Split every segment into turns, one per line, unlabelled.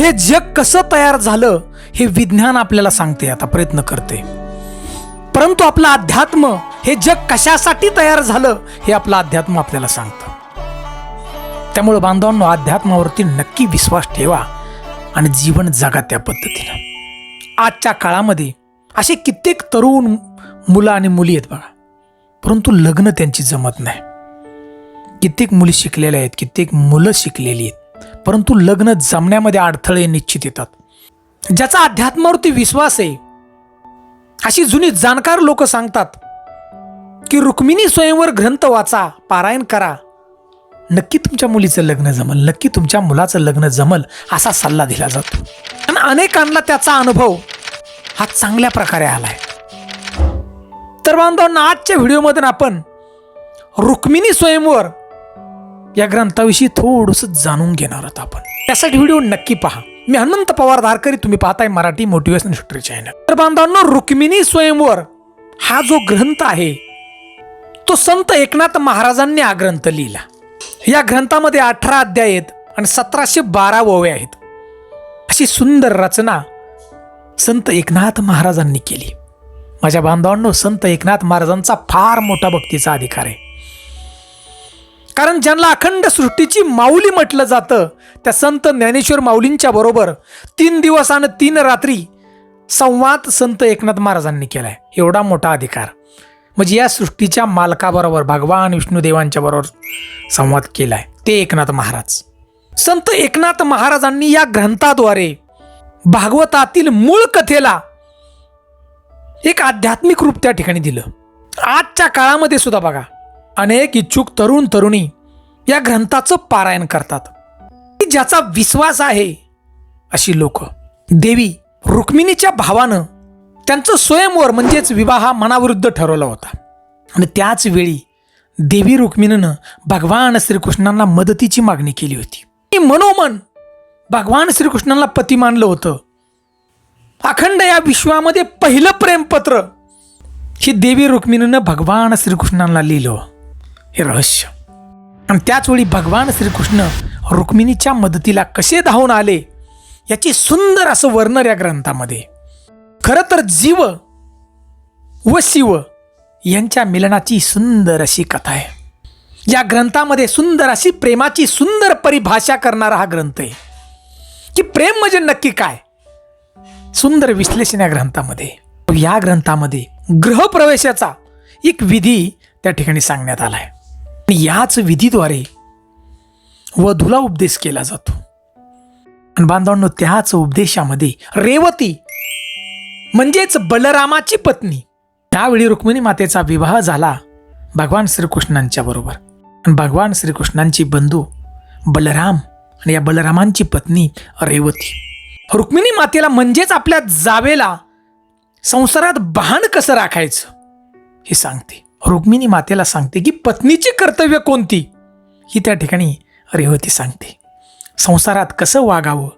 हे जग कसं तयार झालं हे विज्ञान आपल्याला सांगते आता प्रयत्न करते. परंतु आपलं अध्यात्म हे जग कशासाठी तयार झालं हे आपलं अध्यात्म आपल्याला सांगतं. त्यामुळे बांधवांनो अध्यात्मावरती नक्की विश्वास ठेवा आणि जीवन जगा त्या पद्धतीनं. आजच्या काळामध्ये असे कित्येक तरुण मुलं आणि मुली आहेत बघा परंतु लग्न त्यांची जमत नाही. कित्येक मुली शिकलेल्या आहेत कित्येक मुलं शिकलेली आहेत. परंतु लग्न जमण्यामध्ये अडथळे निश्चित येतात. ज्याचा अध्यात्मावरती विश्वास आहे अशी जुनी जाणकार लोक सांगतात की रुक्मिणी स्वयंवर ग्रंथ वाचा पारायण करा. नक्की तुमच्या मुलीचं लग्न जमल नक्की तुमच्या मुलाचं लग्न जमल असा सल्ला दिला जातो. आणि अनेकांना त्याचा अनुभव हा चांगल्या प्रकारे आलाय. तर बांधवांना आजच्या व्हिडिओमधून आपण रुक्मिणी स्वयंवर या ग्रंथाविषयी थोडंसं जाणून घेणार आहोत आपण. त्यासाठी व्हिडिओ नक्की पहा. मी अनंत पवार धारकरी तुम्ही पाहताय मराठी मोटिवेशन हिस्ट्री चॅनल तर बांधवांनो रुक्मिणी स्वयंवर हा जो ग्रंथ आहे तो संत एकनाथ महाराजांनी हा ग्रंथ लिहिला. या ग्रंथामध्ये अठरा अध्याय आहेत आणि सतराशे बारा ओव्या आहेत. अशी सुंदर रचना संत एकनाथ महाराजांनी केली. माझ्या बांधवांनो संत एकनाथ महाराजांचा फार मोठा भक्तीचा अधिकार आहे. कारण ज्यांना अखंड सृष्टीची माऊली म्हटलं जातं त्या संत ज्ञानेश्वर माऊलींच्या बरोबर तीन दिवस आणि तीन रात्री संवाद संत एकनाथ महाराजांनी केलाय. एवढा मोठा अधिकार. म्हणजे या सृष्टीच्या मालकाबरोबर भगवान विष्णुदेवांच्या बरोबर संवाद केलाय. ते एकनाथ महाराज. संत एकनाथ महाराजांनी या ग्रंथाद्वारे भागवतातील मूळ कथेला एक आध्यात्मिक रूप त्या ठिकाणी दिलं. आजच्या काळामध्ये सुद्धा बघा अनेक इच्छुक तरुण तरुणी या ग्रंथाचं पारायण करतात. की ज्याचा विश्वास आहे अशी लोक. देवी रुक्मिणीच्या भावानं त्यांचं स्वयंवर म्हणजेच विवाह मनाविरुद्ध ठरवला होता. आणि त्याच वेळी देवी रुक्मिणीनं भगवान श्रीकृष्णांना मदतीची मागणी केली होती. ती मनोमन भगवान श्रीकृष्णांना पती मानलं होतं. अखंड या विश्वामध्ये पहिलं प्रेमपत्र ही देवी रुक्मिणीनं भगवान श्रीकृष्णांना लिहिलं. हे रहस्य. आणि त्याचवेळी भगवान श्रीकृष्ण रुक्मिणीच्या मदतीला कसे धावून आले याची सुंदर असं वर्णन या ग्रंथामध्ये. खरं तर जीव व शिव यांच्या मिलनाची सुंदर अशी कथा आहे. या ग्रंथामध्ये सुंदर अशी प्रेमाची सुंदर परिभाषा करणारा हा ग्रंथ आहे. की प्रेम म्हणजे नक्की काय? सुंदर विश्लेषण या ग्रंथामध्ये. या ग्रंथामध्ये ग्रहप्रवेशाचा एक विधी त्या ठिकाणी सांगण्यात आला आहे आणि याच विधीद्वारे वधूला उपदेश केला जातो. आणि बांधवांनो त्याच उपदेशामध्ये रेवती म्हणजेच बलरामाची पत्नी. त्यावेळी रुक्मिणी मातेचा विवाह झाला भगवान श्रीकृष्णांच्या बरोबर. आणि भगवान श्रीकृष्णांची बंधू बलराम आणि या बलरामांची पत्नी रेवती. रुक्मिणी मातेला म्हणजेच आपल्या जावेला संसारात बहाण कसं राखायचं हे सांगते. रुक्मिणी मातेला सांगते की पत्नीची कर्तव्य कोणती? ही त्या ठिकाणी रेवती सांगते. संसारात कसं वागावं?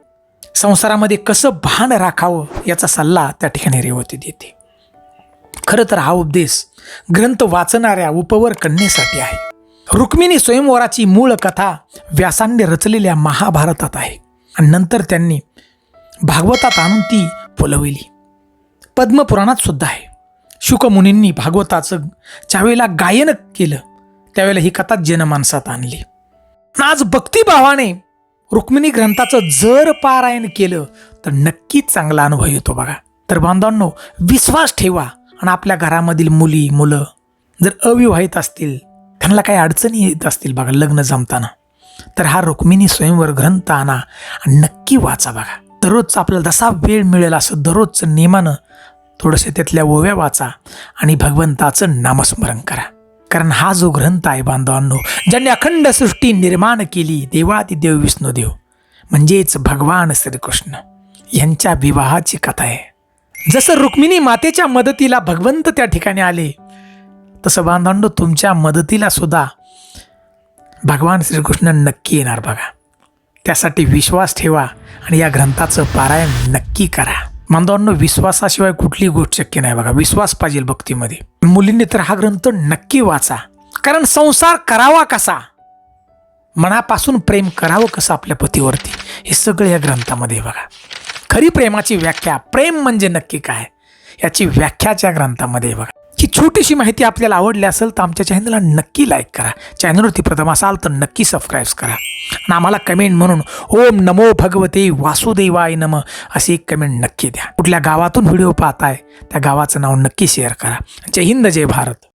संसारामध्ये कसं भान राखावं? याचा सल्ला त्या ठिकाणी रेवती देते. खरं तर हा उपदेश ग्रंथ वाचणाऱ्या उपवर कन्येसाठी आहे. रुक्मिणी स्वयंवराची मूळ कथा व्यासांनी रचलेल्या महाभारतात आहे आणि नंतर त्यांनी भागवतात आणून ती फुलविली. पद्मपुराणात सुद्धा आहे. शुकमुनींनी भागवताचं ज्यावेळेला गायन केलं त्यावेळेला ही कथा जनमानसात आणली. आज भक्तिभावाने रुक्मिणी ग्रंथाचं जर पारायण केलं तर नक्कीच चांगला अनुभव येतो बघा. तर बांधवांनो विश्वास ठेवा आणि आपल्या घरामधील मुली मुलं जर अविवाहित असतील त्यांना काही अडचणी येत असतील बघा लग्न जमताना तर हा रुक्मिणी स्वयंवर ग्रंथ आणा आणि नक्की वाचा बघा. दररोजचा आपल्याला जसा वेळ मिळेल असं दररोजचं नेमानं थोडंसं त्यातल्या ओव्या वाचा आणि भगवंताचं नामस्मरण करा. कारण हा जो ग्रंथ आहे बांधवांनो ज्यांनी अखंड सृष्टी निर्माण केली देवादिदेव विष्णुदेव म्हणजेच भगवान श्रीकृष्ण यांच्या विवाहाची कथा आहे. जसं रुक्मिणी मातेच्या मदतीला भगवंत त्या ठिकाणी आले तसं बांधवांनो तुमच्या मदतीला सुद्धा भगवान श्रीकृष्ण नक्की येणार बघा. त्यासाठी विश्वास ठेवा आणि या ग्रंथाचं पारायण नक्की करा. बांधवांनो विश्वासाशिवाय कुठली गोष्ट शक्य नाही बघा. विश्वास पाहिजे भक्तीमध्ये. मुलींनी तर हा ग्रंथ नक्की वाचा. कारण संसार करावा कसा? मनापासून प्रेम करावं कसं आपल्या पतीवरती? हे सगळं या ग्रंथामध्ये बघा. खरी प्रेमाची व्याख्या प्रेम म्हणजे नक्की काय? याची व्याख्याच्या ग्रंथामध्ये बघा. ही छोटीशी माहिती आपल्याला आवडली असेल तर आमच्या चॅनलला नक्की लाईक करा. चॅनलवरती प्रथम असाल तर नक्की सबस्क्राईब करा. आणि आम्हाला कमेंट म्हणून ओम नमो भगवते वासुदेवाय नम अशी एक कमेंट नक्की द्या. कुठल्या गावातून व्हिडिओ पाहताय त्या गावाचं नाव नक्की शेअर करा. जय हिंद जय भारत.